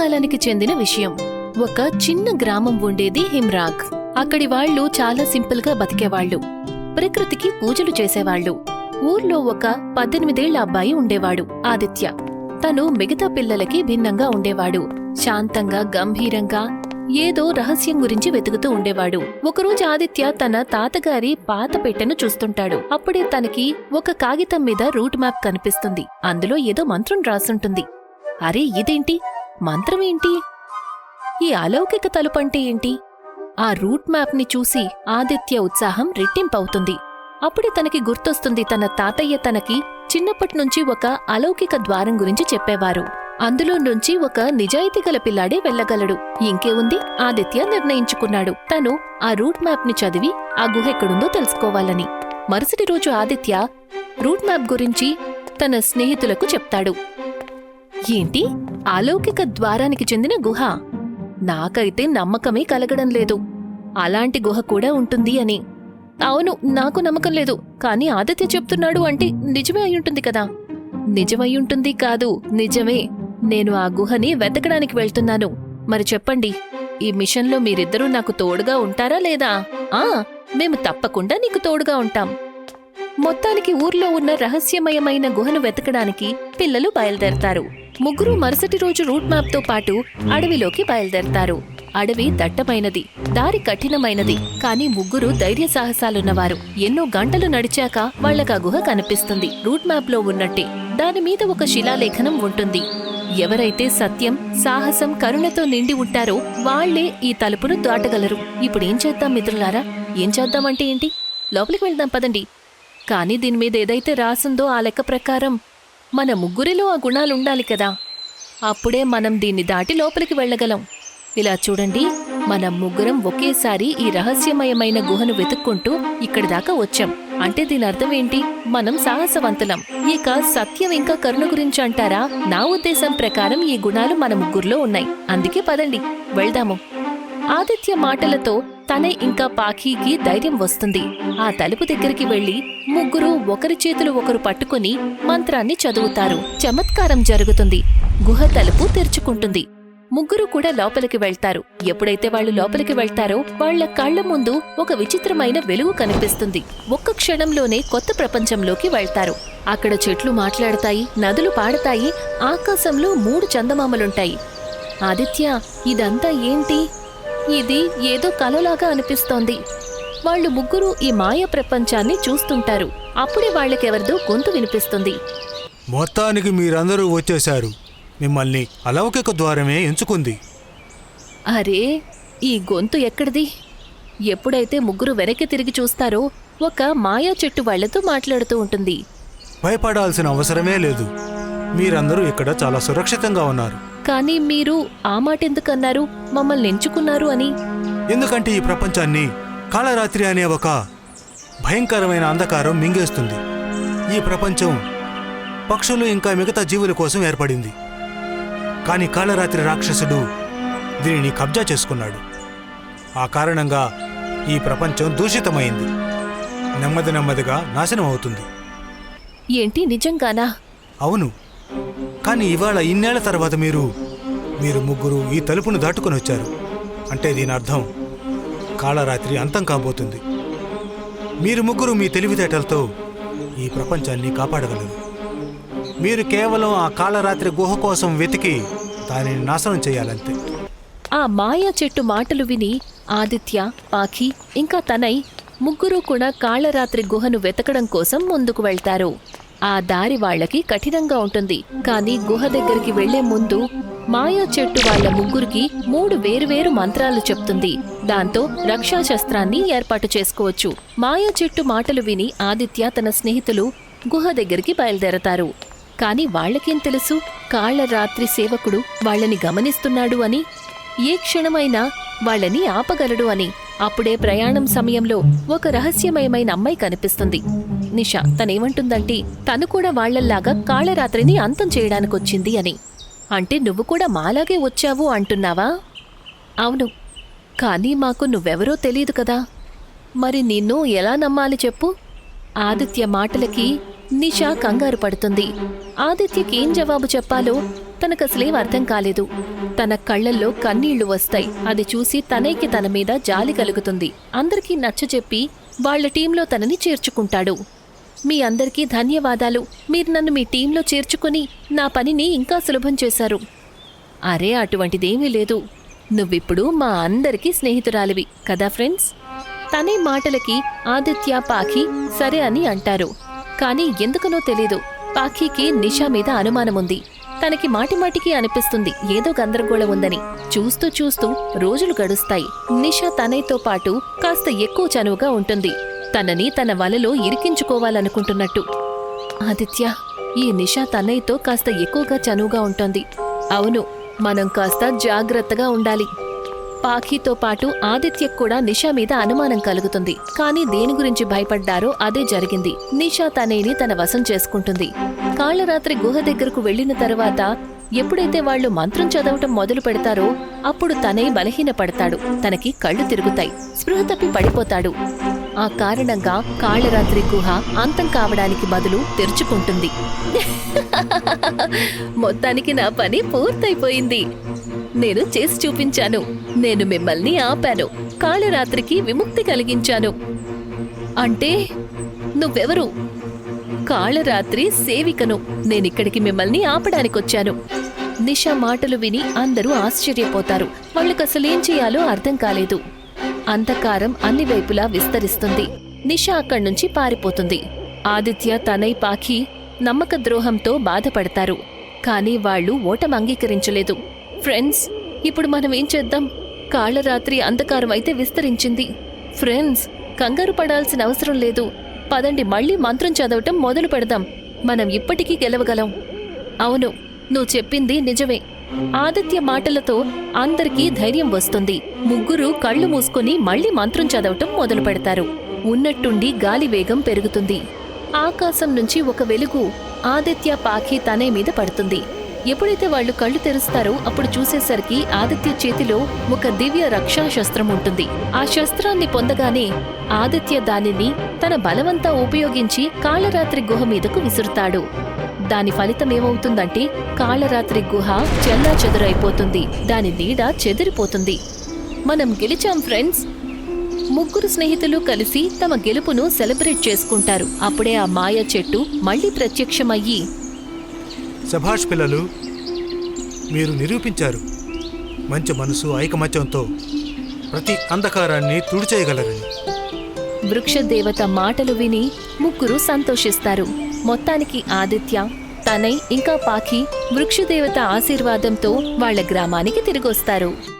పూర్వకాలానికి చెందిన విషయం. ఒక చిన్న గ్రామం ఉండేది హిమ్రాగ్. అక్కడి వాళ్ళు చాలా సింపుల్గా బతికేవాళ్ళు. ప్రకృతికి పూజలు చేసేవాళ్ళు. ఊర్లో ఒక పద్దెనిమిదేళ్ళ అబ్బాయి ఉండేవాడు ఆదిత్య. తను మిగతా పిల్లలకి భిన్నంగా ఉండేవాడు. శాంతంగా గంభీరంగా ఏదో రహస్యం గురించి వెతుకుతూ ఉండేవాడు. ఒకరోజు ఆదిత్య తన తాతగారి పాత పెట్టెను చూస్తుంటాడు. అప్పుడే తనకి ఒక కాగితం మీద రూట్ మ్యాప్ కనిపిస్తుంది. అందులో ఏదో మంత్రం రాసుంటుంది. అరే ఇదేంటి? మంత్రమేంటి? ఈ అలౌకిక తలుపంటే ఏంటి? ఆ రూట్ మ్యాప్ని చూసి ఆదిత్య ఉత్సాహం రెట్టింపవుతుంది. అప్పుడే తనకి గుర్తొస్తుంది తన తాతయ్య తనకి చిన్నప్పటినుంచి ఒక అలౌకిక ద్వారం గురించి చెప్పేవారు. అందులో నుంచి ఒక నిజాయితీ గల పిల్లాడే వెళ్ళగలడు. ఇంకేముంది ఆదిత్య నిర్ణయించుకున్నాడు. తను ఆ రూట్ మ్యాప్ని చదివి ఆ గుహ ఎక్కడుందో తెలుసుకోవాలని. మరుసటి రోజు ఆదిత్య రూట్ మ్యాప్ గురించి తన స్నేహితులకు చెప్తాడు. ఏంటి? అలౌకిక ద్వారానికి చెందిన గుహ. నాకైతే నమ్మకమే కలగడం లేదు. అలాంటి గుహ కూడా ఉంటుంది అని. అవును నాకు నమ్మకం లేదు. కానీ ఆదిత్య చెప్తున్నాడు అంటే నిజమే అయ్యుంటుంది కదా. నిజమయ్యుంటుంది కాదు నిజమే. నేను ఆ గుహని వెతకడానికి వెళ్తున్నాను. మరి చెప్పండి ఈ మిషన్లో మీరిద్దరూ నాకు తోడుగా ఉంటారా లేదా? ఆ మేము తప్పకుండా నీకు తోడుగా ఉంటాం. మొత్తానికి ఊర్లో ఉన్న రహస్యమయమైన గుహను వెతకడానికి పిల్లలు బయలుదేరతారు. ముగ్గురు మరుసటి రోజు రూట్ మ్యాప్తో పాటు అడవిలోకి బయలుదేరతారు. అడవి దట్టమైనది దారి కఠినమైనది కానీ ముగ్గురు ధైర్య సాహసాలున్నవారు. ఎన్నో గంటలు నడిచాక వాళ్ళకా గుహ కనిపిస్తుంది. రూట్ మ్యాప్లో ఉన్నట్టే దాని మీద ఒక శిలాలేఖనం ఉంటుంది. ఎవరైతే సత్యం సాహసం కరుణతో నిండి ఉంటారో వాళ్ళే ఈ తలుపును దాటగలరు. ఇప్పుడేం చేద్దాం మిత్రులారా? ఏం చేద్దామంటే ఏంటి? లోపలికి వెళ్దాం పదండి. కానీ దీని మీద ఏదైతే రాసుందో ఆ లెక్క ప్రకారం మన ముగ్గురిలో ఆ గుణాలుండాలి కదా. అప్పుడే మనం దీన్ని దాటి లోపలికి వెళ్ళగలం. ఇలా చూడండి మనం ముగ్గురం ఒకేసారి ఈ రహస్యమయమైన గుహను వెతుక్కుంటూ ఇక్కడి దాకా వచ్చాం. అంటే దీని అర్థం ఏంటి? మనం సాహసవంతులం. ఇక సత్యం ఇంకా కరుణ గురించి అంటారా? నా ఉద్దేశం ప్రకారం ఈ గుణాలు మన ముగ్గురులో ఉన్నాయి. అందుకే పదండి వెళ్దాము. ఆదిత్య మాటలతో తనే ఇంకా పాఖీకి ధైర్యం వస్తుంది. ఆ తలుపు దగ్గరికి వెళ్ళి ముగ్గురు ఒకరి చేతులు ఒకరు పట్టుకుని మంత్రాన్ని చదువుతారు. చమత్కారం జరుగుతుంది. గుహ తలుపు తెరుచుకుంటుంది. ముగ్గురు కూడా లోపలికి వెళ్తారు. ఎప్పుడైతే వాళ్ళు లోపలికి వెళ్తారో వాళ్ళ కళ్ళ ముందు ఒక విచిత్రమైన వెలుగు కనిపిస్తుంది. ఒక్క క్షణంలోనే కొత్త ప్రపంచంలోకి వెళ్తారు. అక్కడ చెట్లు మాట్లాడతాయి నదులు పాడతాయి ఆకాశంలో మూడు చందమామలుంటాయి. ఆదిత్య ఇదంతా ఏంటి? ఇది ఏదో కలలాగా అనిపిస్తోంది. వాళ్ళు ముగ్గురు ఈ మాయ ప్రపంచాన్ని చూస్తుంటారు. అప్పుడే వాళ్ళకెవరిదో గొంతు వినిపిస్తుంది. మొత్తానికి మీరందరూ వచ్చేశారు. మిమ్మల్ని అలౌకిక ద్వారమే ఎంచుకుంది. అరే ఈ గొంతు ఎక్కడిది? ఎప్పుడైతే ముగ్గురు వెనక్కి తిరిగి చూస్తారో ఒక మాయా చెట్టు వాళ్ళతో మాట్లాడుతూ ఉంటుంది. భయపడాల్సిన అవసరమే లేదు. మీరందరూ ఇక్కడ చాలా సురక్షితంగా ఉన్నారు. కానీ మీరు ఆ మాట ఎందుకన్నారు మమ్మల్ని ఎంచుకున్నారు అని. ఎందుకంటే ఈ ప్రపంచాన్ని కాళరాత్రి అనే ఒక భయంకరమైన అంధకారం మింగేస్తుంది. ఈ ప్రపంచం పక్షులు ఇంకా మిగతా జీవుల కోసం ఏర్పడింది. కానీ కాళరాత్రి రాక్షసుడు దీనిని కబ్జా చేసుకున్నాడు. ఆ కారణంగా ఈ ప్రపంచం దూషితమైంది. నెమ్మది నెమ్మదిగా నాశనం అవుతుంది ఏంటి నిజంగానా? అవును. కానీ ఇవాళ ఇన్నేళ్ళ తర్వాత మీరు మీరు ముగ్గురు ఈ తలుపును దాటుకొని వచ్చారు. అంటే దీని అర్థం కాళరాత్రి అంతం కాబోతుంది. మీరు ముగ్గురు మీ తెలివితేటలతో ఈ ప్రపంచాన్ని కాపాడగలరు. మీరు కేవలం ఆ కాళరాత్రి గుహ కోసం వెతికి దానిని నాశనం చేయాలంతే. ఆ మాయా చెట్టు మాటలు విని ఆదిత్య పాఖి ఇంకా తనై ముగ్గురు కూడా కాళరాత్రి గుహను వెతకడం కోసం ముందుకు వెళ్తారు. ఆ దారి వాళ్ళకి కఠినంగా ఉంటుంది. కానీ గుహ దగ్గరికి వెళ్ళే ముందు మాయా చెట్టు వాళ్ళ ముగ్గురికి మూడు వేరువేరు మంత్రాలు చెప్తుంది. దాంతో రక్షాశస్త్రాన్ని ఏర్పాటు చేసుకోవచ్చు. మాయా చెట్టు మాటలు విని ఆదిత్య తన స్నేహితులు గుహ దగ్గరికి బయలుదేరతారు. కాని వాళ్ళకేం తెలుసు? కాళ్ళ రాత్రి సేవకుడు వాళ్ళని గమనిస్తున్నాడు అని ఏ క్షణమైనా వాళ్ళని ఆపగలడు అని. అప్పుడే ప్రయాణం సమయంలో ఒక రహస్యమయమైన అమ్మాయి కనిపిస్తుంది. నిషా తనేమంటుందంటే తను కూడా వాళ్ళల్లాగా కాళరాత్రిని అంతం చేయడానికొచ్చింది అని. అంటే నువ్వు కూడా మాలాగే వచ్చావు అంటున్నావా? అవును. కానీ మాకు నువ్వెవరో తెలియదు కదా. మరి నిన్ను ఎలా నమ్మాలి చెప్పు? ఆదిత్య మాటలకి నిషా కంగారు పడుతుంది. ఆదిత్యకి ఏం జవాబు చెప్పాలో తనకసలేం అర్థం కాలేదు. తన కళ్ళల్లో కన్నీళ్ళు వస్తాయి. అది చూసి తనైకి తన మీద జాలి కలుగుతుంది. అందరికీ నచ్చజెప్పి వాళ్ళ టీంలో తనని చేర్చుకుంటాడు. మీ అందరికీ ధన్యవాదాలు. మీరు నన్ను మీ టీంలో చేర్చుకొని నా పనిని ఇంకా సులభం చేశారు. అరే అటువంటిదేమీ లేదు. నువ్విప్పుడు మా అందరికీ స్నేహితురాలివి కదా ఫ్రెండ్స్? తనే మాటలకి ఆదిత్య పాఖి సరే అని అంటారు. కానీ ఎందుకనో తెలీదు. పాఖీకి నిషా మీద అనుమానముంది. తనకి మాటిమాటికి అనిపిస్తుంది. ఏదో గందరగోళం ఉందని. చూస్తూ చూస్తూ రోజులు గడుస్తాయి. నిషా తనయ్యతో పాటు కాస్త ఎక్కువ చనువుగా ఉంటుంది. తనని తన వలలో ఇరికించుకోవాలనుకుంటున్నట్టు. ఆదిత్య ఈ నిషా తనయ్యతో కాస్త ఎక్కువగా చనువుగా ఉంటుంది. అవును మనం కాస్త జాగ్రత్తగా ఉండాలి. పాఖీతో పాటు ఆదిత్యకు కూడా నిషా మీద అనుమానం కలుగుతుంది. కానీ దేని గురించి భయపడ్డారో అదే జరిగింది. నిషా తనేని తన వశం చేసుకుంటుంది. కాళ్ళరాత్రి గుహ దగ్గరకు వెళ్ళిన తర్వాత ఎప్పుడైతే వాళ్ళు మంత్రం చదవటం మొదలు పెడతారో అప్పుడు తనే బలహీన పడతాడు తనకి కళ్ళు తిరుగుతాయి. స్పృహ తప్పి పడిపోతాడు. ఆ కారణంగా కాళ్ళరాత్రి గుహ అంతం కావడానికి బదులు తెరుచుకుంటుంది. మొత్తానికి నా పని పూర్తయిపోయింది. నేను చేసి చూపించాను. నేను మిమ్మల్ని ఆపాను. కాళరాత్రికి విముక్తి కలిగించాను. అంటే నువ్వెవరు? కాళరాత్రి సేవికను. నేనిక్కడికి మిమ్మల్ని ఆపడానికొచ్చాను. నిషా మాటలు విని అందరూ ఆశ్చర్యపోతారు. వాళ్ళకసలేం చేయాలో అర్థం కాలేదు. అంధకారం అన్ని వైపులా విస్తరిస్తుంది. నిషా అక్కడి నుంచి పారిపోతుంది. ఆదిత్య తనై పాకి నమ్మక ద్రోహంతో బాధపడతారు. కానీ వాళ్ళు ఓటం అంగీకరించలేదు ఫ్రెండ్స్ ఇప్పుడు మనం ఏం చేద్దాం? కాళ్ళరాత్రి అంధకారం అయితే విస్తరించింది. ఫ్రెండ్స్ కంగారు పడాల్సిన అవసరం లేదు. పదండి మళ్ళీ మంత్రం చదవటం మొదలు పెడదాం. మనం ఇప్పటికీ గెలవగలం. అవును నువ్వు చెప్పింది నిజమే. ఆదిత్య మాటలతో అందరికీ ధైర్యం వస్తుంది. ముగ్గురు కళ్ళు మూసుకొని మళ్ళీ మంత్రం చదవటం మొదలు పెడతారు. ఉన్నట్టుండి గాలి వేగం పెరుగుతుంది. ఆకాశం నుంచి ఒక వెలుగు ఆదిత్య పాఖి తనే మీద పడుతుంది. ఎప్పుడైతే వాళ్ళు కళ్ళు తెరుస్తారో అప్పుడు చూసేసరికి ఆదిత్య చేతిలో ఒక దివ్య రక్షా శస్త్రం ఉంటుంది. ఆ శస్త్రాన్ని పొందగానే ఆదిత్య దానిని తన బలమంతా ఉపయోగించి కాళరాత్రి గుహ మీదకు విసురుతాడు. దాని ఫలితం ఏమవుతుందంటే కాళరాత్రి గుహ చెల్లా చెదురైపోతుంది. దాని నీడ చెదిరిపోతుంది. మనం గెలిచాం ఫ్రెండ్స్. ముగ్గురు స్నేహితులు కలిసి తమ గెలుపును సెలబ్రేట్ చేసుకుంటారు. అప్పుడే ఆ మాయ చెట్టు మళ్ళీ ప్రత్యక్షమయ్యి శభాష్ పిల్లలు మీరు నిరూపించారు. మంచి మనసు ఐకమత్యంతో ప్రతి అంధకారాన్ని తుడిచేయగలరని. వృక్షదేవత మాటలు విని ముగ్గురు సంతోషిస్తారు. మొత్తానికి ఆదిత్య తనై ఇంకా పాకి వృక్షదేవత ఆశీర్వాదంతో వాళ్ళ గ్రామానికి తిరిగొస్తారు.